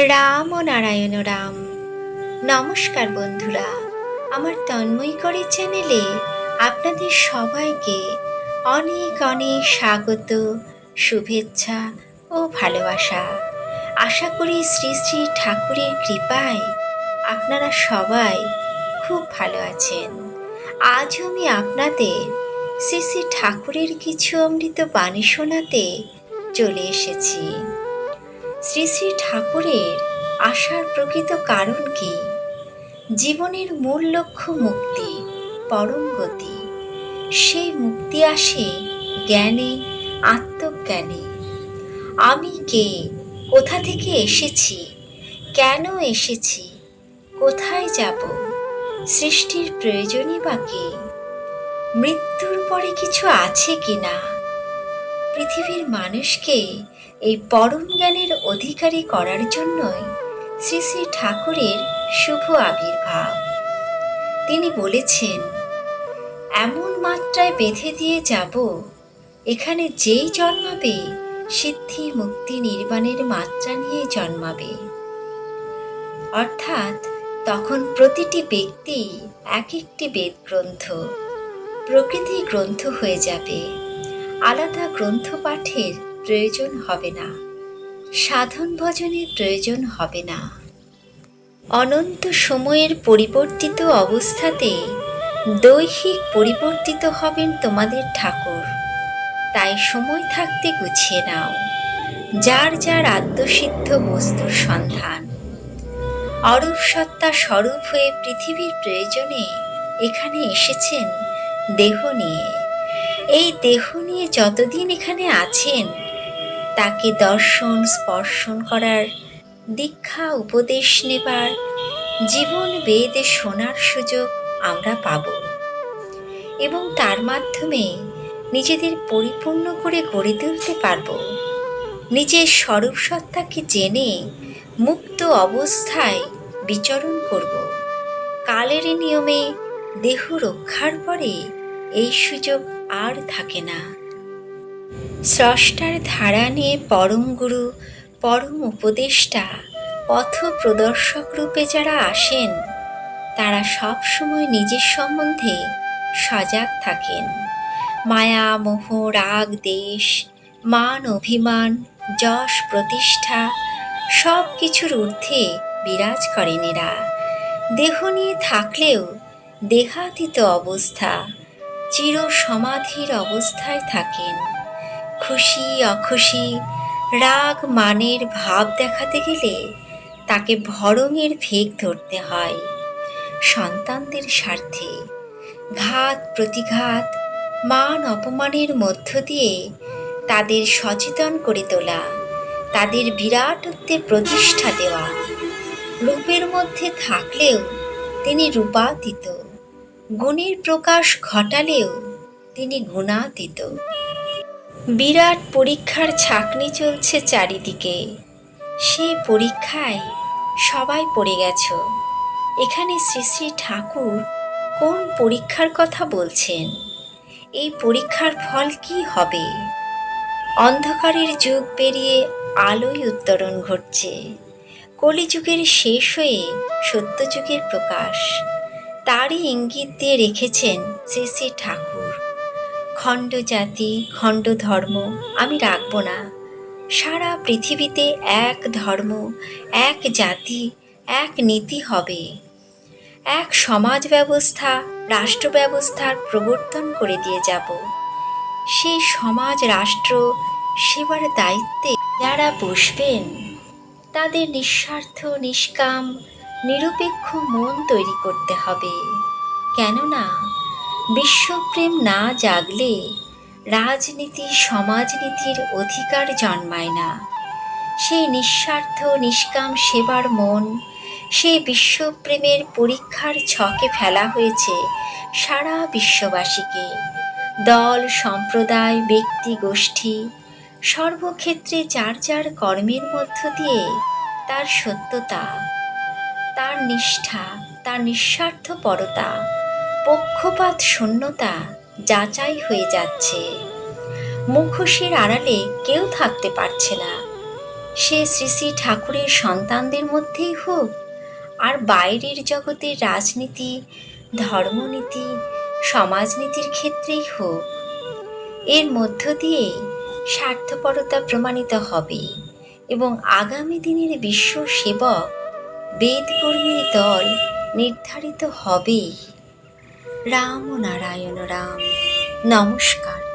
রাম ও নারায়ণ রাম। নমস্কার বন্ধুরা, আমার তন্ময় করে চ্যানেলে আপনাদের সবাইকে অনেক অনেক স্বাগত, শুভেচ্ছা ও ভালোবাসা। আশা করি শ্রী শ্রী ঠাকুরের কৃপায় আপনারা সবাই খুব ভালো আছেন। আজ আমি আপনাদের শ্রী শ্রী ঠাকুরের কিছু অমৃত বাণী শোনাতে চলে এসেছি। শ্রী শ্রী ঠাকুরের আসার প্রকৃত কারণ কি? জীবনের মূল লক্ষ্য মুক্তি, পরম গতি। সেই মুক্তি আসে জ্ঞানে, আত্মজ্ঞানে। আমি কে? কোথা থেকে এসেছি? কেন এসেছি? কোথায় যাব? সৃষ্টির প্রয়োজনই বা কি? মৃত্যুর পরে কিছু আছে কি না পৃথিবীর মানুষকে এই পরম জ্ঞানের অধিকারী করার জন্যই শ্রী শ্রী ঠাকুরের শুভ আবির্ভাব। তিনি বলেছেন, এমন মাত্রায় বেঁধে দিয়ে যাব, এখানে যেই জন্মাবে, সিদ্ধি মুক্তি নির্বাণের মাত্রা নিয়ে জন্মাবে। অর্থাৎ তখন প্রতিটি ব্যক্তি এক একটি বেদ গ্রন্থ প্রকৃতি গ্রন্থ হয়ে যাবে, আলাদা গ্রন্থ পাঠের প্রয়োজন হবে না। সাধন ভজনের প্রয়োজন হবে না। অনন্ত সময়ের পরিবর্তিত অবস্থাতে দৈহিক পরিবর্তিত হবেন তোমাদের ঠাকুর। তাই সময় থাকতে গুছিয়ে নাও। যার যার আত্মসিদ্ধ বস্তুর সন্ধান। অরূপ সত্তা স্বরূপ হয়ে পৃথিবীর প্রয়োজনে এখানে এসেছেন দেহ নিয়ে। এই দেহ নিয়ে যতদিন এখানে আছেন তাকে দর্শন, স্পর্শন করার, দীক্ষা, উপদেশ নেবার, জীবন বেদে শোনার সুযোগ আমরা পাব। এবং তার মাধ্যমে নিজেদের পরিপূর্ণ করে গড়ে তুলতে পারব। নিজের স্বরূপ সত্তাকে জেনে মুক্ত অবস্থায় বিচরণ করব। কালের নিয়মে দেহ রক্ষার পরে এই সুযোগ আর থাকে না। স্রষ্টার ধারা নিয়ে পরম গুরু, পরম উপদেষ্টা, পথ প্রদর্শক রূপে যারা আসেন, তারা সব সময় নিজের সম্বন্ধে সজাগ থাকেন। মায়া, মোহ, রাগ, দেশ, মান, অভিমান, যশ, প্রতিষ্ঠা সব কিছুর ঊর্ধ্বে বিরাজ করেন এরা। দেহ নিয়ে থাকলেও দেহাতীত অবস্থা চির সমাধির অবস্থায় থাকেন। খুশি অখুশি রাগ মানের ভাব দেখাতে গেলে তাকে ভরঙের ভেগ ধরতে হয়। সন্তানদের স্বার্থে ঘাত, প্রতিঘাত, মান অপমানের মধ্য দিয়ে তাদের সচেতন করে তোলা, তাদের বিরাটত্বে প্রতিষ্ঠা দেওয়া। রূপের মধ্যে থাকলেও তিনি রূপাতীত। গুণের প্রকাশ ঘটালেও তিনি গুণাতীত। বিরাট পরীক্ষার ছাকনি চলছে চারিদিকে। সেই পরীক্ষায় সবাই পড়ে গেছ। এখানে শ্রী শ্রী ঠাকুর কোন পরীক্ষার কথা বলছেন? এই পরীক্ষার ফল কি হবে? অন্ধকারের যুগ পেরিয়ে আলোয় উত্তরণ ঘটছে। কলিযুগের শেষ হয়ে সত্যযুগের প্রকাশ। তারই ইঙ্গিত দিয়ে রেখেছেন শ্রী শ্রী ঠাকুর। খণ্ড জাতি, খণ্ড ধর্ম আমি রাখব না। সারা পৃথিবীতে এক ধর্ম, এক জাতি, এক নীতি হবে। এক সমাজ ব্যবস্থা, রাষ্ট্র ব্যবস্থার প্রবর্তন করে দিয়ে যাব। সেই সমাজ, রাষ্ট্র সেবার দায়িত্বে যারা বসবেন, তাদের নিঃস্বার্থ, নিষ্কাম, নিরপেক্ষ মন তৈরি করতে হবে। কেননা বিশ্বপ্রেম না জাগলে রাজনীতি সমাজনীতির অধিকার জন্মায় না। সেই নিঃস্বার্থ নিষ্কাম সেবার মন, সেই বিশ্বপ্রেমের পরীক্ষার ছকে ফেলা হয়েছে সারা বিশ্ববাসীকে। দল, সম্প্রদায়, ব্যক্তি, গোষ্ঠী সর্বক্ষেত্রে যার যার কর্মের মধ্য দিয়ে তার সত্যতা, তার নিষ্ঠা, তার নিঃস্বার্থপরতা পক্ষপাত শূন্যতা যাচাই হয়ে যাচ্ছে। মুখোশের আড়ালে কেউ থাকতে পারছে না। সে শ্রী শ্রী ঠাকুরের সন্তানদের মধ্যেই হোক আর বাইরের জগতের রাজনীতি, ধর্মনীতি, সমাজনীতির ক্ষেত্রেই হোক, এর মধ্য দিয়ে স্বার্থপরতা প্রমাণিত হবে এবং আগামী দিনের বিশ্ব সেবক বেদকর্মীর দল নির্ধারিত হবে। রাম নারায়ণ রাম। নমস্কার।